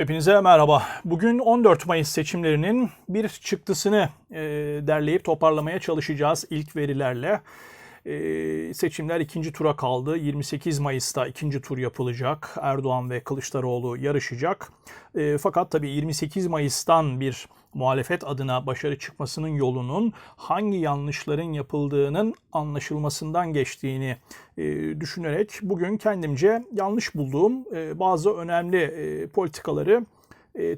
Hepinize merhaba. Bugün 14 Mayıs seçimlerinin bir çıktısını e, derleyip toparlamaya çalışacağız ilk verilerle. Seçimler ikinci tura kaldı. 28 Mayıs'ta ikinci tur yapılacak. Erdoğan ve Kılıçdaroğlu yarışacak. Fakat tabii 28 Mayıs'tan bir muhalefet adına başarı çıkmasının yolunun hangi yanlışların yapıldığının anlaşılmasından geçtiğini düşünerek bugün kendimce yanlış bulduğum bazı önemli politikaları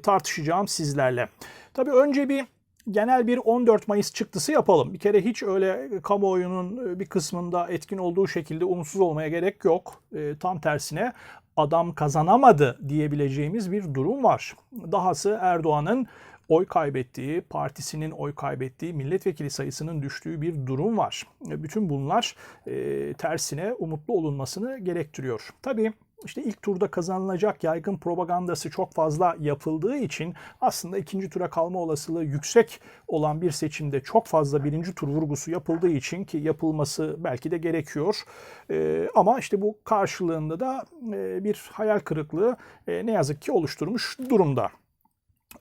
tartışacağım sizlerle. Tabii önce bir genel bir 14 Mayıs çıktısı yapalım. Bir kere hiç öyle kamuoyunun bir kısmında etkin olduğu şekilde umutsuz olmaya gerek yok. E, tam tersine adam kazanamadı diyebileceğimiz bir durum var. Dahası Erdoğan'ın oy kaybettiği, partisinin oy kaybettiği, milletvekili sayısının düştüğü bir durum var. Bütün bunlar e, tersine umutlu olunmasını gerektiriyor. Tabii işte ilk turda kazanılacak yaygın propagandası çok fazla yapıldığı için aslında ikinci tura kalma olasılığı yüksek olan bir seçimde çok fazla birinci tur vurgusu yapıldığı için ki yapılması belki de gerekiyor. Ee, ama işte bu karşılığında da e, bir hayal kırıklığı e, ne yazık ki oluşturmuş durumda.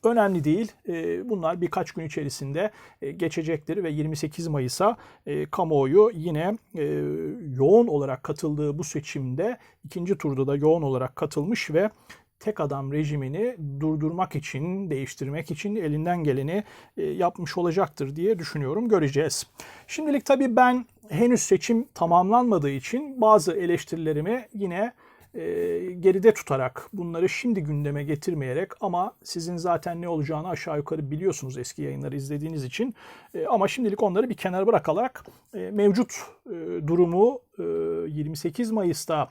Önemli değil. Ee, bunlar birkaç gün içerisinde e, geçecektir ve 28 Mayıs'a e, kamuoyu yine e, yoğun olarak katıldığı bu seçimde ikinci turda da yoğun olarak katılmış ve tek adam rejimini durdurmak için, değiştirmek için elinden geleni yapmış olacaktır diye düşünüyorum. Göreceğiz. Şimdilik tabii ben henüz seçim tamamlanmadığı için bazı eleştirilerimi yine e, geride tutarak bunları şimdi gündeme getirmeyerek ama sizin zaten ne olacağını aşağı yukarı biliyorsunuz eski yayınları izlediğiniz için e, ama şimdilik onları bir kenara bırakarak e, mevcut e, durumu e, 28 Mayıs'ta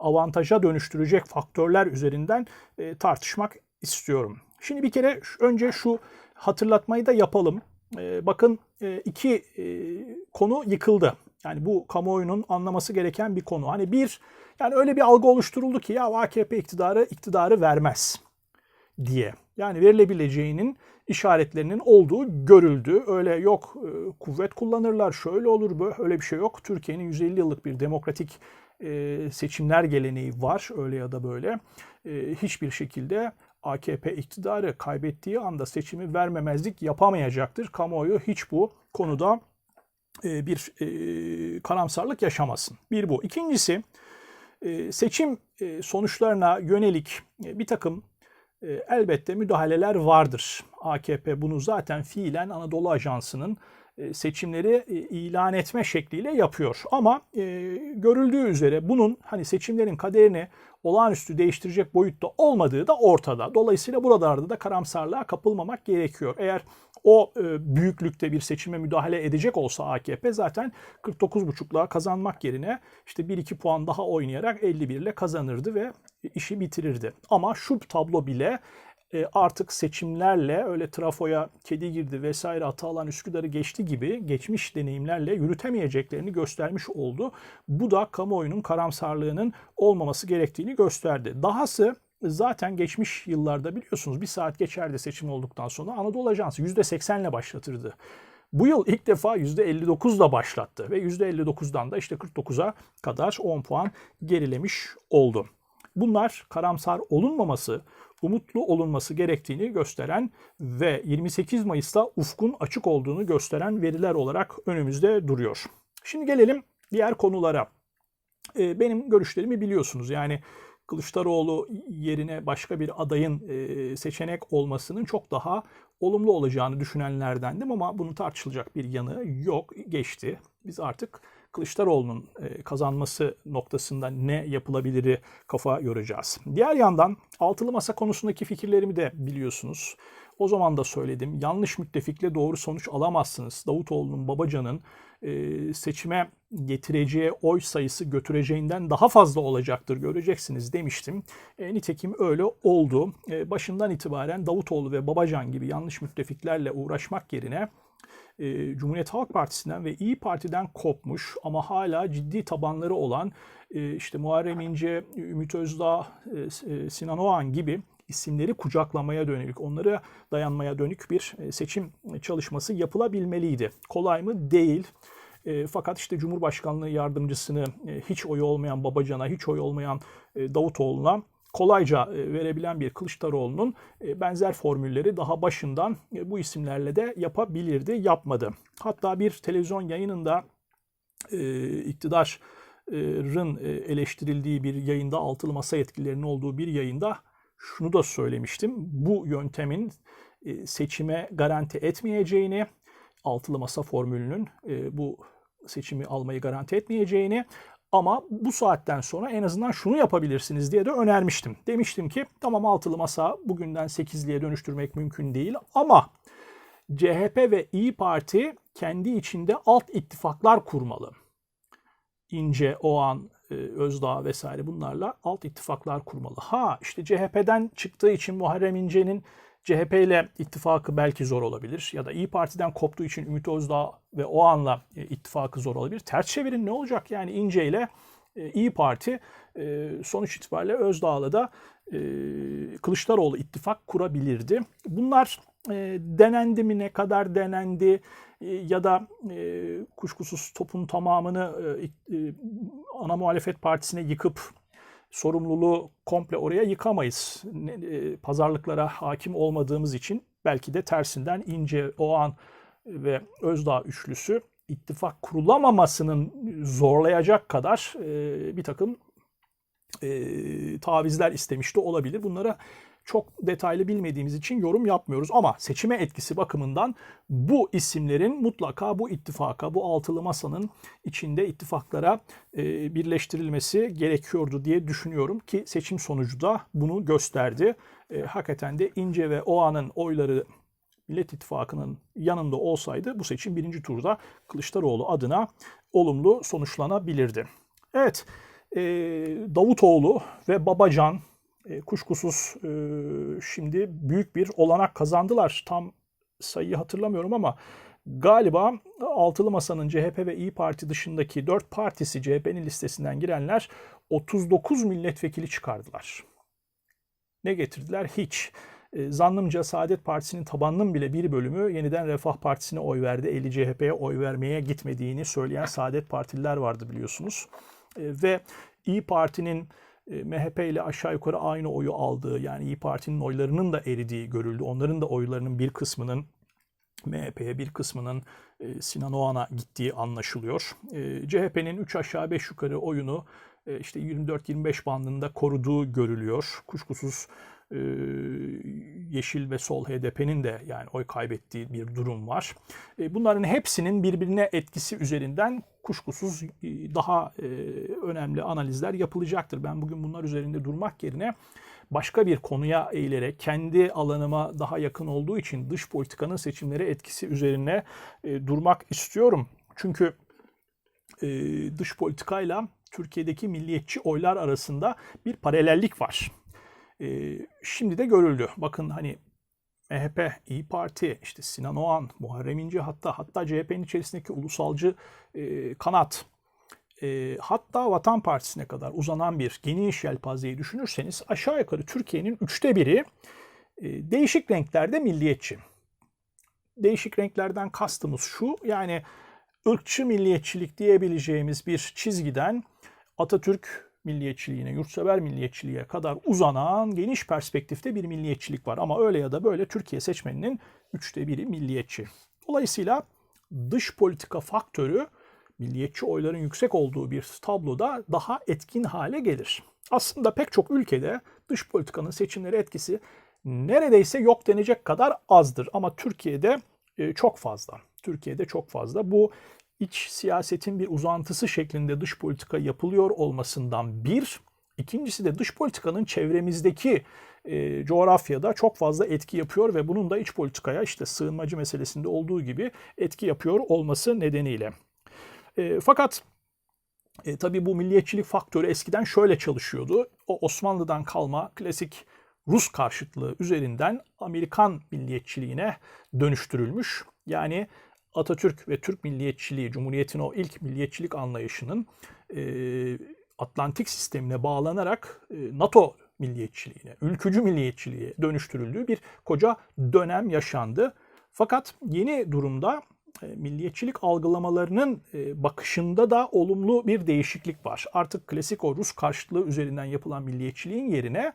avantaja dönüştürecek faktörler üzerinden e, tartışmak istiyorum. Şimdi bir kere önce şu hatırlatmayı da yapalım. E, bakın e, iki e, konu yıkıldı. Yani bu kamuoyunun anlaması gereken bir konu. Hani bir yani öyle bir algı oluşturuldu ki ya AKP iktidarı iktidarı vermez diye. Yani verilebileceğinin işaretlerinin olduğu görüldü. Öyle yok e, kuvvet kullanırlar, şöyle olur, böyle öyle bir şey yok. Türkiye'nin 150 yıllık bir demokratik e, seçimler geleneği var öyle ya da böyle. E, hiçbir şekilde AKP iktidarı kaybettiği anda seçimi vermemezlik yapamayacaktır. Kamuoyu hiç bu konuda bir karamsarlık yaşamasın. Bir bu. İkincisi ee, seçim e, sonuçlarına yönelik e, bir takım e, elbette müdahaleler vardır. AKP bunu zaten fiilen Anadolu Ajansı'nın seçimleri ilan etme şekliyle yapıyor. Ama görüldüğü üzere bunun hani seçimlerin kaderini olağanüstü değiştirecek boyutta olmadığı da ortada. Dolayısıyla buralarda da karamsarlığa kapılmamak gerekiyor. Eğer o e, büyüklükte bir seçime müdahale edecek olsa AKP zaten 49,5'la kazanmak yerine işte 1-2 puan daha oynayarak 51 ile kazanırdı ve işi bitirirdi. Ama şu tablo bile e, artık seçimlerle öyle trafoya kedi girdi vesaire atı alan Üsküdar'ı geçti gibi geçmiş deneyimlerle yürütemeyeceklerini göstermiş oldu. Bu da kamuoyunun karamsarlığının olmaması gerektiğini gösterdi. Dahası zaten geçmiş yıllarda biliyorsunuz bir saat geçerdi seçim olduktan sonra Anadolu Ajansı %80 ile başlatırdı. Bu yıl ilk defa %59 ile başlattı ve %59'dan da işte 49'a kadar 10 puan gerilemiş oldu. Bunlar karamsar olunmaması, umutlu olunması gerektiğini gösteren ve 28 Mayıs'ta ufkun açık olduğunu gösteren veriler olarak önümüzde duruyor. Şimdi gelelim diğer konulara. Ee, benim görüşlerimi biliyorsunuz. Yani Kılıçdaroğlu yerine başka bir adayın seçenek olmasının çok daha olumlu olacağını düşünenlerdendim ama bunun tartışılacak bir yanı yok. Geçti. Biz artık Kılıçdaroğlu'nun kazanması noktasında ne yapılabiliri kafa yoracağız. Diğer yandan altılı masa konusundaki fikirlerimi de biliyorsunuz. O zaman da söyledim. Yanlış müttefikle doğru sonuç alamazsınız. Davutoğlu'nun, Babacan'ın e, seçime getireceği oy sayısı götüreceğinden daha fazla olacaktır göreceksiniz demiştim. E, nitekim öyle oldu. E, başından itibaren Davutoğlu ve Babacan gibi yanlış müttefiklerle uğraşmak yerine Cumhuriyet Halk Partisi'nden ve İyi Parti'den kopmuş ama hala ciddi tabanları olan işte Muharrem İnce, Ümit Özdağ, Sinan Oğan gibi isimleri kucaklamaya dönük, onlara dayanmaya dönük bir e, seçim çalışması yapılabilmeliydi. Kolay mı? Değil. E, fakat işte Cumhurbaşkanlığı yardımcısını e, hiç oyu olmayan Babacan'a, hiç oy olmayan Davutoğlu'na kolayca verebilen bir Kılıçdaroğlu'nun benzer formülleri daha başından bu isimlerle de yapabilirdi, yapmadı. Hatta bir televizyon yayınında iktidarın eleştirildiği bir yayında, altılı masa yetkililerinin olduğu bir yayında şunu da söylemiştim. Bu yöntemin seçime garanti etmeyeceğini, altılı masa formülünün bu seçimi almayı garanti etmeyeceğini ama bu saatten sonra en azından şunu yapabilirsiniz diye de önermiştim. Demiştim ki tamam altılı masa bugünden 8'liye dönüştürmek mümkün değil ama CHP ve İyi Parti kendi içinde alt ittifaklar kurmalı. İnce, Oğan, e, Özdağ vesaire bunlarla alt ittifaklar kurmalı. Ha işte CHP'den çıktığı için Muharrem İnce'nin CHP ile ittifakı belki zor olabilir ya da İyi Parti'den koptuğu için Ümit Özdağ ve o anla e, ittifakı zor olabilir. Ters çevirin ne olacak yani İnce ile e, İyi Parti e, sonuç itibariyle Özdağ'la da Kılıçdaroğlu ittifak kurabilirdi. Bunlar denendi mi ne kadar denendi ya da kuşkusuz topun tamamını ana muhalefet partisine yıkıp sorumluluğu komple oraya yıkamayız. E, pazarlıklara hakim olmadığımız için belki de tersinden ince o an ve Özdağ üçlüsü ittifak kurulamamasının zorlayacak kadar e, bir takım e, tavizler istemiş de olabilir. Bunlara çok detaylı bilmediğimiz için yorum yapmıyoruz. Ama seçime etkisi bakımından bu isimlerin mutlaka bu ittifaka, bu altılı masanın içinde ittifaklara e, birleştirilmesi gerekiyordu diye düşünüyorum ki seçim sonucu da bunu gösterdi. E, hakikaten de İnce ve Oğan'ın oyları Millet İttifakı'nın yanında olsaydı bu seçim birinci turda Kılıçdaroğlu adına olumlu sonuçlanabilirdi. Evet, e, Davutoğlu ve Babacan e, kuşkusuz e, şimdi büyük bir olanak kazandılar. Tam sayıyı hatırlamıyorum ama galiba Altılı Masa'nın CHP ve İyi Parti dışındaki 4 partisi CHP'nin listesinden girenler 39 milletvekili çıkardılar. Ne getirdiler? Hiç. E, zannımca Saadet Partisi'nin tabanının bile bir bölümü yeniden Refah Partisi'ne oy verdi. Eli CHP'ye oy vermeye gitmediğini söyleyen Saadet Partililer vardı biliyorsunuz. Ve İyi Parti'nin e, MHP ile aşağı yukarı aynı oyu aldığı yani İyi Parti'nin oylarının da eridiği görüldü. Onların da oylarının bir kısmının MHP'ye bir kısmının e, Sinan Oğan'a gittiği anlaşılıyor. E, CHP'nin 3 aşağı 5 yukarı oyunu işte 24-25 bandında koruduğu görülüyor. Kuşkusuz Yeşil ve Sol HDP'nin de yani oy kaybettiği bir durum var. Bunların hepsinin birbirine etkisi üzerinden kuşkusuz daha önemli analizler yapılacaktır. Ben bugün bunlar üzerinde durmak yerine başka bir konuya eğilerek kendi alanıma daha yakın olduğu için dış politikanın seçimlere etkisi üzerine durmak istiyorum. Çünkü dış politikayla Türkiye'deki milliyetçi oylar arasında bir paralellik var. E, şimdi de görüldü. Bakın hani MHP, İyi Parti, işte Sinan Oğan, Muharrem İnce hatta hatta CHP'nin içerisindeki ulusalcı e, kanat e, hatta Vatan Partisi'ne kadar uzanan bir geniş yelpazeyi düşünürseniz aşağı yukarı Türkiye'nin üçte biri e, değişik renklerde milliyetçi. Değişik renklerden kastımız şu yani ırkçı milliyetçilik diyebileceğimiz bir çizgiden Atatürk milliyetçiliğine, yurtsever milliyetçiliğe kadar uzanan geniş perspektifte bir milliyetçilik var. Ama öyle ya da böyle Türkiye seçmeninin üçte biri milliyetçi. Dolayısıyla dış politika faktörü milliyetçi oyların yüksek olduğu bir tabloda daha etkin hale gelir. Aslında pek çok ülkede dış politikanın seçimlere etkisi neredeyse yok denecek kadar azdır. Ama Türkiye'de e, çok fazla. Türkiye'de çok fazla. Bu iç siyasetin bir uzantısı şeklinde dış politika yapılıyor olmasından bir, ikincisi de dış politikanın çevremizdeki e, coğrafyada çok fazla etki yapıyor ve bunun da iç politikaya işte sığınmacı meselesinde olduğu gibi etki yapıyor olması nedeniyle. E, fakat e, tabii bu milliyetçilik faktörü eskiden şöyle çalışıyordu. O Osmanlı'dan kalma klasik Rus karşıtlığı üzerinden Amerikan milliyetçiliğine dönüştürülmüş. Yani Atatürk ve Türk milliyetçiliği, Cumhuriyet'in o ilk milliyetçilik anlayışının e, Atlantik sistemine bağlanarak e, NATO milliyetçiliğine, ülkücü milliyetçiliğe dönüştürüldüğü bir koca dönem yaşandı. Fakat yeni durumda e, milliyetçilik algılamalarının bakışında da olumlu bir değişiklik var. Artık klasik o Rus karşıtlığı üzerinden yapılan milliyetçiliğin yerine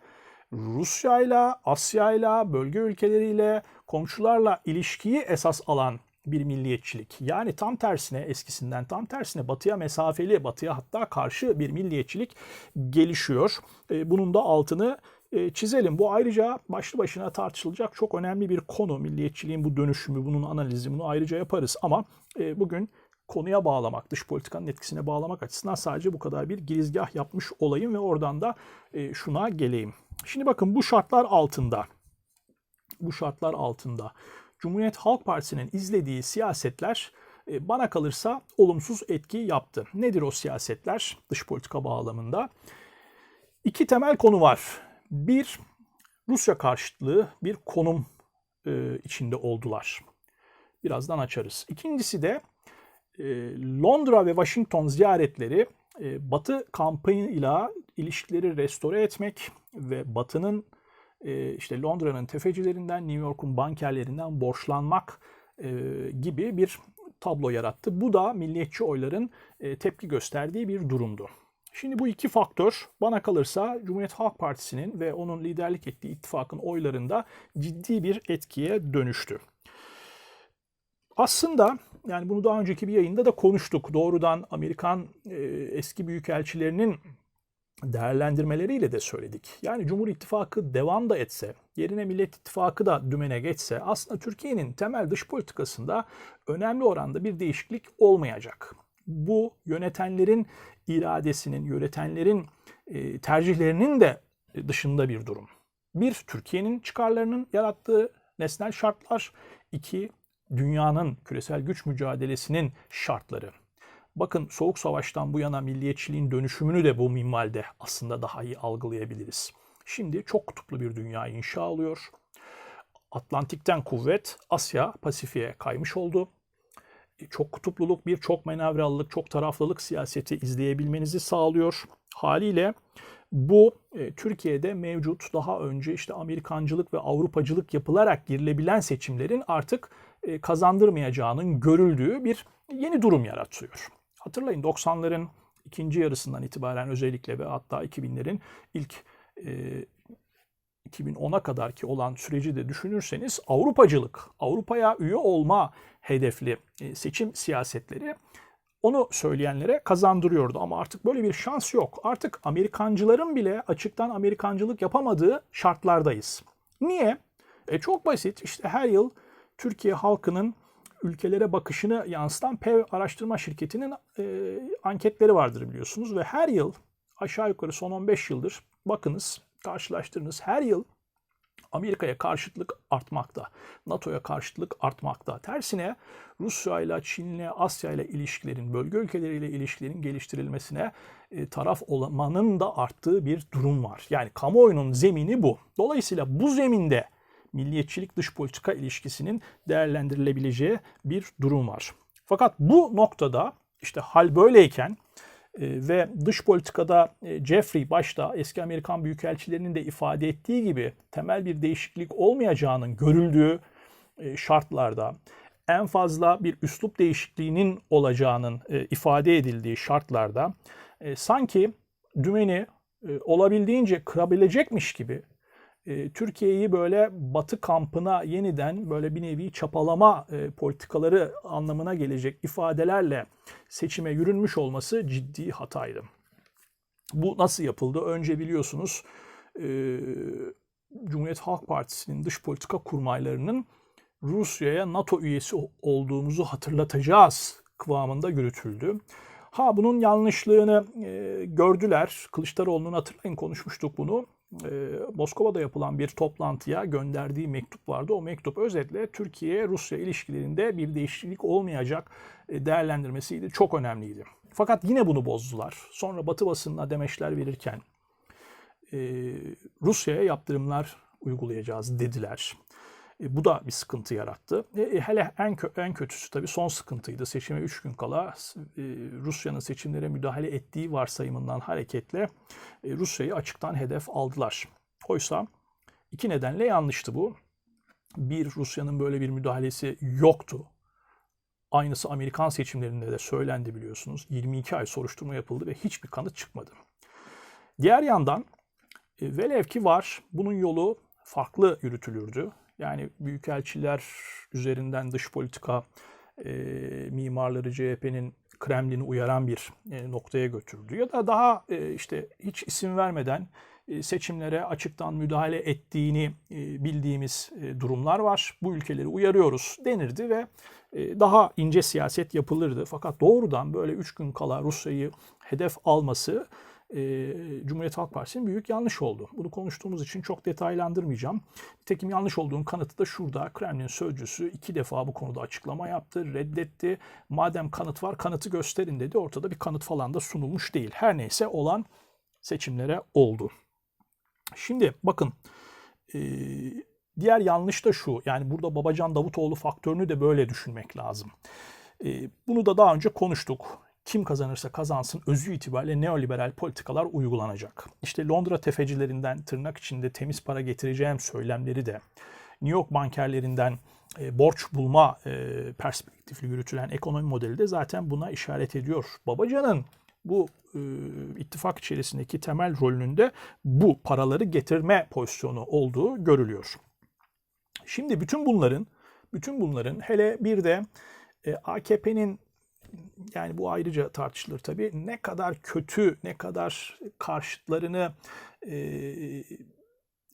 Rusya'yla, Asya'yla, bölge ülkeleriyle, komşularla ilişkiyi esas alan bir milliyetçilik. Yani tam tersine eskisinden tam tersine batıya mesafeli, batıya hatta karşı bir milliyetçilik gelişiyor. E, bunun da altını e, çizelim. Bu ayrıca başlı başına tartışılacak çok önemli bir konu. Milliyetçiliğin bu dönüşümü, bunun analizi, bunu ayrıca yaparız. Ama e, bugün konuya bağlamak, dış politikanın etkisine bağlamak açısından sadece bu kadar bir girizgah yapmış olayım ve oradan da şuna geleyim. Şimdi bakın bu şartlar altında, bu şartlar altında Cumhuriyet Halk Partisi'nin izlediği siyasetler e, bana kalırsa olumsuz etki yaptı. Nedir o siyasetler dış politika bağlamında? İki temel konu var. Bir, Rusya karşıtlığı bir konum e, içinde oldular. Birazdan açarız. İkincisi de e, Londra ve Washington ziyaretleri Batı kampıyla ilişkileri restore etmek ve Batı'nın e, işte Londra'nın tefecilerinden, New York'un bankerlerinden borçlanmak e, gibi bir tablo yarattı. Bu da milliyetçi oyların e, tepki gösterdiği bir durumdu. Şimdi bu iki faktör bana kalırsa Cumhuriyet Halk Partisi'nin ve onun liderlik ettiği ittifakın oylarında ciddi bir etkiye dönüştü. Aslında yani bunu daha önceki bir yayında da konuştuk. Doğrudan Amerikan e, eski büyükelçilerinin değerlendirmeleriyle de söyledik. Yani Cumhur İttifakı devam da etse, yerine Millet İttifakı da dümene geçse aslında Türkiye'nin temel dış politikasında önemli oranda bir değişiklik olmayacak. Bu yönetenlerin iradesinin, yönetenlerin e, tercihlerinin de dışında bir durum. Bir, Türkiye'nin çıkarlarının yarattığı nesnel şartlar. iki dünyanın küresel güç mücadelesinin şartları. Bakın Soğuk Savaş'tan bu yana milliyetçiliğin dönüşümünü de bu minvalde aslında daha iyi algılayabiliriz. Şimdi çok kutuplu bir dünya inşa oluyor. Atlantik'ten kuvvet Asya Pasifik'e kaymış oldu. E, çok kutupluluk, bir çok menavralılık, çok taraflılık siyaseti izleyebilmenizi sağlıyor. Haliyle bu e, Türkiye'de mevcut daha önce işte Amerikancılık ve Avrupacılık yapılarak girilebilen seçimlerin artık e, kazandırmayacağının görüldüğü bir yeni durum yaratıyor. Hatırlayın 90'ların ikinci yarısından itibaren özellikle ve hatta 2000'lerin ilk e, 2010'a kadar ki olan süreci de düşünürseniz Avrupacılık, Avrupa'ya üye olma hedefli e, seçim siyasetleri onu söyleyenlere kazandırıyordu. Ama artık böyle bir şans yok. Artık Amerikancıların bile açıktan Amerikancılık yapamadığı şartlardayız. Niye? E çok basit. İşte her yıl Türkiye halkının ülkelere bakışını yansıtan PEV araştırma şirketinin e, anketleri vardır biliyorsunuz ve her yıl aşağı yukarı son 15 yıldır bakınız karşılaştırınız her yıl Amerika'ya karşıtlık artmakta. NATO'ya karşıtlık artmakta. Tersine Rusya ile Çin'le, Asya ile ilişkilerin, bölge ülkeleriyle ilişkilerin geliştirilmesine e, taraf olmanın da arttığı bir durum var. Yani kamuoyunun zemini bu. Dolayısıyla bu zeminde milliyetçilik dış politika ilişkisinin değerlendirilebileceği bir durum var. Fakat bu noktada işte hal böyleyken e, ve dış politikada e, Jeffrey başta eski Amerikan büyükelçilerinin de ifade ettiği gibi temel bir değişiklik olmayacağının görüldüğü e, şartlarda en fazla bir üslup değişikliğinin olacağının ifade edildiği şartlarda sanki dümeni olabildiğince kırabilecekmiş gibi e, Türkiye'yi böyle batı kampına yeniden böyle bir nevi çapalama e, politikaları anlamına gelecek ifadelerle seçime yürünmüş olması ciddi hataydı. Bu nasıl yapıldı? Önce biliyorsunuz e, Cumhuriyet Halk Partisi'nin dış politika kurmaylarının Rusya'ya NATO üyesi olduğumuzu hatırlatacağız kıvamında yürütüldü. Ha bunun yanlışlığını e, gördüler. Kılıçdaroğlu'nun hatırlayın konuşmuştuk bunu e, Moskova'da yapılan bir toplantıya gönderdiği mektup vardı. O mektup özetle Türkiye-Rusya ilişkilerinde bir değişiklik olmayacak e, değerlendirmesiydi. Çok önemliydi. Fakat yine bunu bozdular. Sonra Batı basınına demeçler verirken e, Rusya'ya yaptırımlar uygulayacağız dediler. E, bu da bir sıkıntı yarattı. E, e hele en, kö- en kötüsü tabii son sıkıntıydı. Seçime 3 gün kala e, Rusya'nın seçimlere müdahale ettiği varsayımından hareketle e, Rusya'yı açıktan hedef aldılar. Oysa iki nedenle yanlıştı bu. Bir, Rusya'nın böyle bir müdahalesi yoktu. Aynısı Amerikan seçimlerinde de söylendi biliyorsunuz. 22 ay soruşturma yapıldı ve hiçbir kanıt çıkmadı. Diğer yandan e, velev ki var bunun yolu farklı yürütülürdü. Yani büyükelçiler üzerinden dış politika e, mimarları CHP'nin Kremlin'i uyaran bir e, noktaya götürdü. Ya da daha e, işte hiç isim vermeden e, seçimlere açıktan müdahale ettiğini e, bildiğimiz e, durumlar var. Bu ülkeleri uyarıyoruz denirdi ve daha ince siyaset yapılırdı. Fakat doğrudan böyle 3 gün kala Rusya'yı hedef alması Cumhuriyet Halk Partisi'nin büyük yanlış oldu. Bunu konuştuğumuz için çok detaylandırmayacağım. Nitekim yanlış olduğun kanıtı da şurada. Kremlin sözcüsü iki defa bu konuda açıklama yaptı, reddetti. Madem kanıt var kanıtı gösterin dedi. Ortada bir kanıt falan da sunulmuş değil. Her neyse olan seçimlere oldu. Şimdi bakın diğer yanlış da şu. Yani burada Babacan Davutoğlu faktörünü de böyle düşünmek lazım. bunu da daha önce konuştuk. Kim kazanırsa kazansın özü itibariyle neoliberal politikalar uygulanacak. İşte Londra tefecilerinden tırnak içinde temiz para getireceğim söylemleri de New York bankerlerinden borç bulma perspektifli yürütülen ekonomi modeli de zaten buna işaret ediyor. Babacan'ın bu e, ittifak içerisindeki temel rolünün de bu paraları getirme pozisyonu olduğu görülüyor. Şimdi bütün bunların bütün bunların hele bir de e, AKP'nin yani bu ayrıca tartışılır tabii ne kadar kötü, ne kadar karşıtlarını e,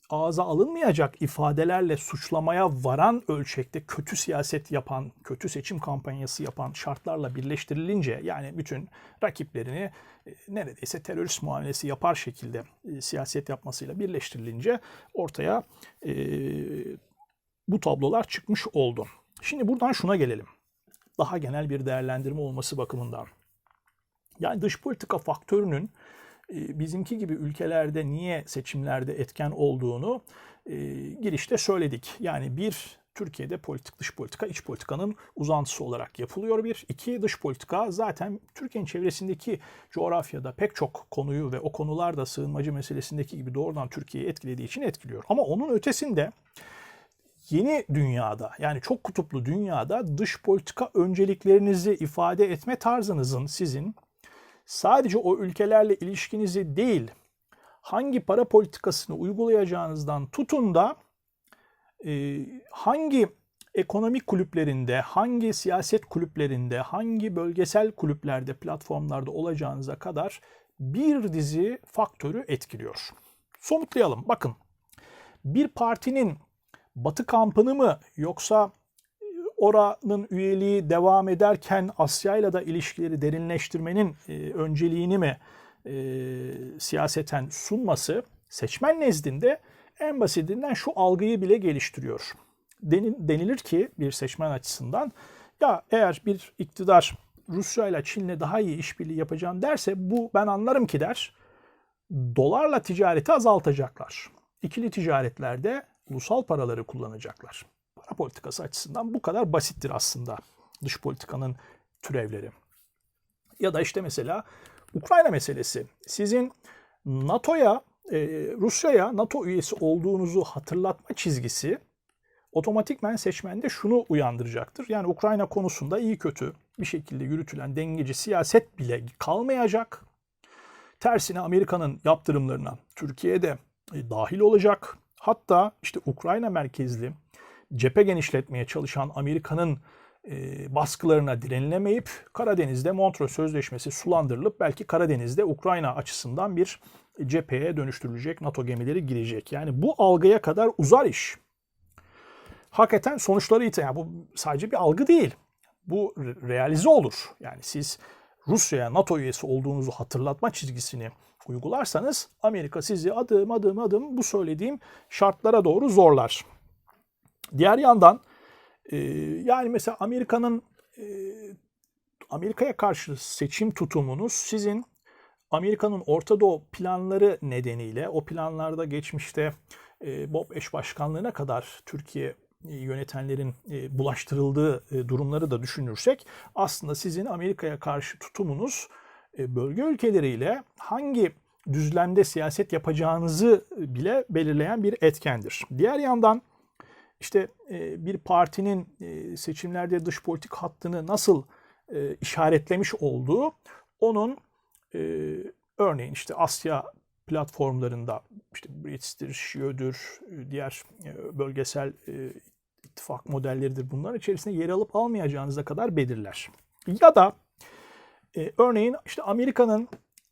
ağza alınmayacak ifadelerle suçlamaya varan ölçekte kötü siyaset yapan, kötü seçim kampanyası yapan şartlarla birleştirilince yani bütün rakiplerini e, neredeyse terörist muamelesi yapar şekilde e, siyaset yapmasıyla birleştirilince ortaya e, bu tablolar çıkmış oldu. Şimdi buradan şuna gelelim. Daha genel bir değerlendirme olması bakımından. Yani dış politika faktörünün ee, bizimki gibi ülkelerde niye seçimlerde etken olduğunu e, girişte söyledik. Yani bir Türkiye'de politik dış politika iç politikanın uzantısı olarak yapılıyor bir. İki dış politika zaten Türkiye'nin çevresindeki coğrafyada pek çok konuyu ve o konular da sığınmacı meselesindeki gibi doğrudan Türkiye'yi etkilediği için etkiliyor. Ama onun ötesinde yeni dünyada yani çok kutuplu dünyada dış politika önceliklerinizi ifade etme tarzınızın sizin sadece o ülkelerle ilişkinizi değil, hangi para politikasını uygulayacağınızdan tutun da e, hangi ekonomik kulüplerinde, hangi siyaset kulüplerinde, hangi bölgesel kulüplerde, platformlarda olacağınıza kadar bir dizi faktörü etkiliyor. Somutlayalım. Bakın. Bir partinin Batı kampını mı yoksa oranın üyeliği devam ederken Asya ile de ilişkileri derinleştirmenin e, önceliğini mi e, siyaseten sunması seçmen nezdinde en basitinden şu algıyı bile geliştiriyor. Denilir ki bir seçmen açısından ya eğer bir iktidar Rusya ile Çin'le daha iyi işbirliği yapacağım derse bu ben anlarım ki der. Dolarla ticareti azaltacaklar. İkili ticaretlerde ulusal paraları kullanacaklar para politikası açısından bu kadar basittir aslında dış politikanın türevleri. Ya da işte mesela Ukrayna meselesi. Sizin NATO'ya, e, Rusya'ya NATO üyesi olduğunuzu hatırlatma çizgisi otomatikmen seçmende şunu uyandıracaktır. Yani Ukrayna konusunda iyi kötü bir şekilde yürütülen dengeci siyaset bile kalmayacak. Tersine Amerika'nın yaptırımlarına Türkiye'de e, dahil olacak. Hatta işte Ukrayna merkezli cephe genişletmeye çalışan Amerika'nın e, baskılarına direnilemeyip Karadeniz'de Montreux Sözleşmesi sulandırılıp belki Karadeniz'de Ukrayna açısından bir cepheye dönüştürülecek NATO gemileri girecek. Yani bu algıya kadar uzar iş. Hakikaten sonuçları ite. Yani bu sadece bir algı değil. Bu realize olur. Yani siz Rusya'ya NATO üyesi olduğunuzu hatırlatma çizgisini uygularsanız Amerika sizi adım adım adım bu söylediğim şartlara doğru zorlar. Diğer yandan e, yani mesela Amerika'nın e, Amerika'ya karşı seçim tutumunuz sizin Amerika'nın Orta Doğu planları nedeniyle o planlarda geçmişte e, Bob eş başkanlığına kadar Türkiye yönetenlerin bulaştırıldığı durumları da düşünürsek aslında sizin Amerika'ya karşı tutumunuz bölge ülkeleriyle hangi düzlemde siyaset yapacağınızı bile belirleyen bir etkendir. Diğer yandan işte e, bir partinin e, seçimlerde dış politik hattını nasıl e, işaretlemiş olduğu onun e, örneğin işte Asya platformlarında işte Brits'tir, Şiyo'dur, diğer e, bölgesel e, ittifak modelleridir bunların içerisinde yer alıp almayacağınıza kadar belirler. Ya da e, örneğin işte Amerika'nın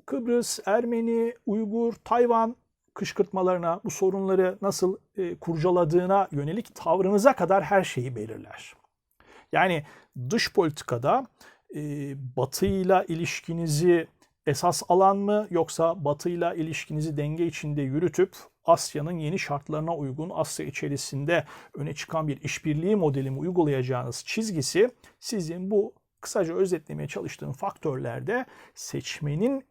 Kıbrıs, Ermeni, Uygur, Tayvan kışkırtmalarına, bu sorunları nasıl e, kurcaladığına yönelik tavrınıza kadar her şeyi belirler. Yani dış politikada e, Batı ile ilişkinizi esas alan mı yoksa Batı ile ilişkinizi denge içinde yürütüp Asya'nın yeni şartlarına uygun Asya içerisinde öne çıkan bir işbirliği modeli mi uygulayacağınız çizgisi sizin bu kısaca özetlemeye çalıştığım faktörlerde seçmenin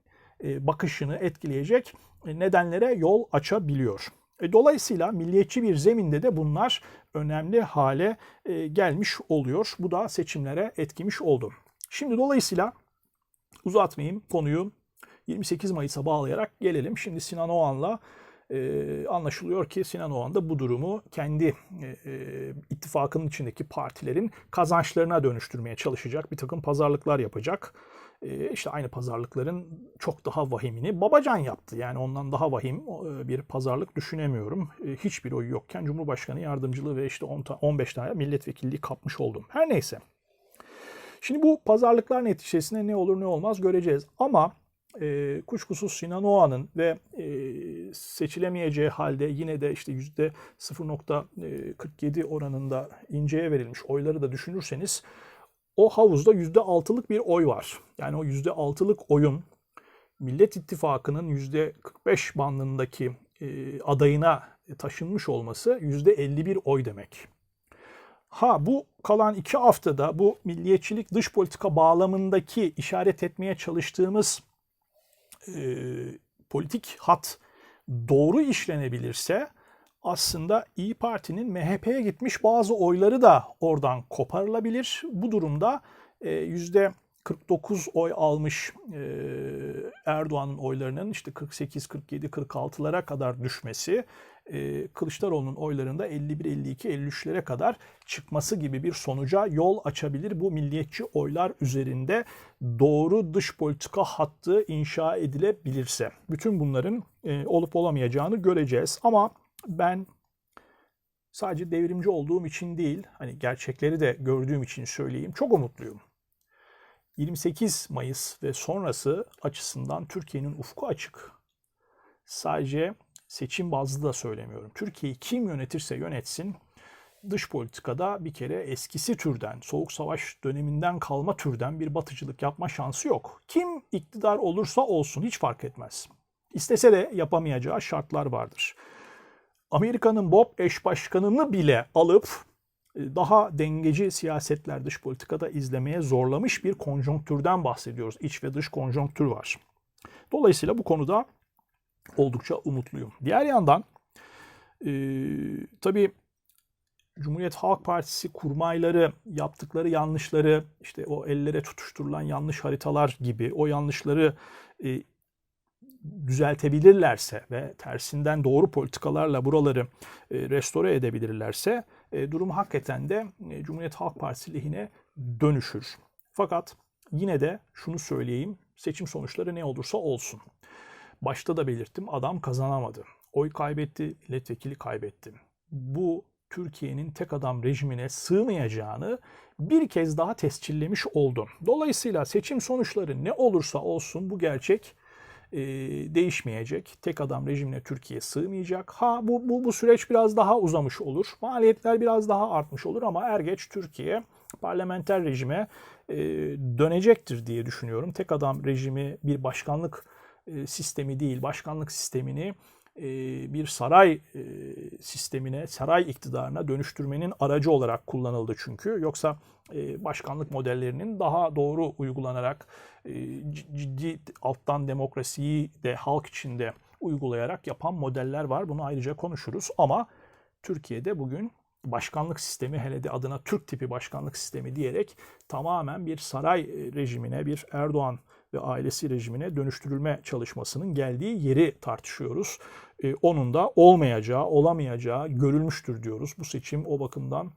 e, bakışını etkileyecek nedenlere yol açabiliyor. E, dolayısıyla milliyetçi bir zeminde de bunlar önemli hale e, gelmiş oluyor. Bu da seçimlere etkimiş oldu. Şimdi dolayısıyla uzatmayayım konuyu 28 Mayıs'a bağlayarak gelelim. Şimdi Sinan Oğan'la e, anlaşılıyor ki Sinan Oğan da bu durumu kendi e, e, ittifakının içindeki partilerin kazançlarına dönüştürmeye çalışacak. Bir takım pazarlıklar yapacak. E, işte aynı pazarlıkların çok daha vahimini Babacan yaptı. Yani ondan daha vahim e, bir pazarlık düşünemiyorum. E, hiçbir oyu yokken Cumhurbaşkanı yardımcılığı ve işte 10 15 tane milletvekilliği kapmış oldum. Her neyse. Şimdi bu pazarlıklar neticesinde ne olur ne olmaz göreceğiz. Ama e, kuşkusuz Sinan Oğan'ın ve e, seçilemeyeceği halde yine de işte yüzde 0.47 oranında inceye verilmiş oyları da düşünürseniz o havuzda yüzde 6'lık bir oy var. Yani o yüzde 6'lık oyun Millet İttifakı'nın yüzde 45 bandındaki e, adayına taşınmış olması yüzde 51 oy demek. Ha bu kalan iki haftada bu milliyetçilik dış politika bağlamındaki işaret etmeye çalıştığımız e, politik hat doğru işlenebilirse aslında İyi Parti'nin MHP'ye gitmiş bazı oyları da oradan koparılabilir. Bu durumda e, yüzde 49 oy almış e, Erdoğan'ın oylarının işte 48, 47, 46'lara kadar düşmesi e, Kılıçdaroğlu'nun oylarında 51, 52, 53'lere kadar çıkması gibi bir sonuca yol açabilir. Bu milliyetçi oylar üzerinde doğru dış politika hattı inşa edilebilirse. Bütün bunların e, olup olamayacağını göreceğiz. Ama ben sadece devrimci olduğum için değil, hani gerçekleri de gördüğüm için söyleyeyim. Çok umutluyum. 28 Mayıs ve sonrası açısından Türkiye'nin ufku açık. Sadece seçim bazlı da söylemiyorum. Türkiye'yi kim yönetirse yönetsin dış politikada bir kere eskisi türden, soğuk savaş döneminden kalma türden bir batıcılık yapma şansı yok. Kim iktidar olursa olsun hiç fark etmez. İstese de yapamayacağı şartlar vardır. Amerika'nın Bob eş başkanını bile alıp e, daha dengeci siyasetler dış politikada izlemeye zorlamış bir konjonktürden bahsediyoruz. İç ve dış konjonktür var. Dolayısıyla bu konuda oldukça umutluyum. Diğer yandan e, tabii Cumhuriyet Halk Partisi kurmayları yaptıkları yanlışları işte o ellere tutuşturulan yanlış haritalar gibi o yanlışları e, düzeltebilirlerse ve tersinden doğru politikalarla buraları e, restore edebilirlerse e, durum hakikaten de e, Cumhuriyet Halk Partisi lehine dönüşür. Fakat yine de şunu söyleyeyim seçim sonuçları ne olursa olsun. Başta da belirttim adam kazanamadı. Oy kaybetti, milletvekili kaybetti. Bu Türkiye'nin tek adam rejimine sığmayacağını bir kez daha tescillemiş oldu. Dolayısıyla seçim sonuçları ne olursa olsun bu gerçek e, değişmeyecek. Tek adam rejimine Türkiye sığmayacak. Ha bu, bu, bu süreç biraz daha uzamış olur. Maliyetler biraz daha artmış olur ama er geç Türkiye parlamenter rejime e, dönecektir diye düşünüyorum. Tek adam rejimi bir başkanlık sistemi değil, başkanlık sistemini e, bir saray e, sistemine, saray iktidarına dönüştürmenin aracı olarak kullanıldı çünkü. Yoksa başkanlık modellerinin daha doğru uygulanarak ciddi alttan demokrasiyi de halk içinde uygulayarak yapan modeller var. Bunu ayrıca konuşuruz ama Türkiye'de bugün başkanlık sistemi hele de adına Türk tipi başkanlık sistemi diyerek tamamen bir saray rejimine, bir Erdoğan ve ailesi rejimine dönüştürülme çalışmasının geldiği yeri tartışıyoruz. E, onun da olmayacağı, olamayacağı görülmüştür diyoruz. Bu seçim o bakımdan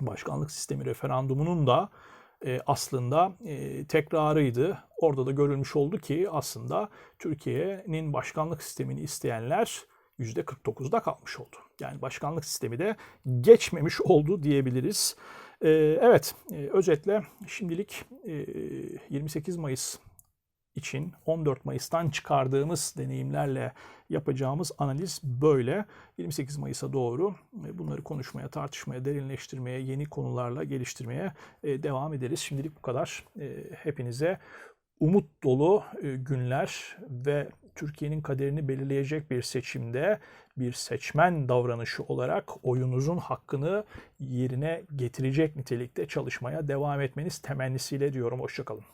başkanlık sistemi referandumunun da e, aslında e, tekrarıydı. Orada da görülmüş oldu ki aslında Türkiye'nin başkanlık sistemini isteyenler %49'da kalmış oldu. Yani başkanlık sistemi de geçmemiş oldu diyebiliriz. Evet, özetle şimdilik e, 28 Mayıs için 14 Mayıs'tan çıkardığımız deneyimlerle yapacağımız analiz böyle. 28 Mayıs'a doğru e, bunları konuşmaya, tartışmaya, derinleştirmeye, yeni konularla geliştirmeye e, devam ederiz. Şimdilik bu kadar. E, hepinize umut dolu günler ve Türkiye'nin kaderini belirleyecek bir seçimde bir seçmen davranışı olarak oyunuzun hakkını yerine getirecek nitelikte çalışmaya devam etmeniz temennisiyle diyorum. Hoşçakalın.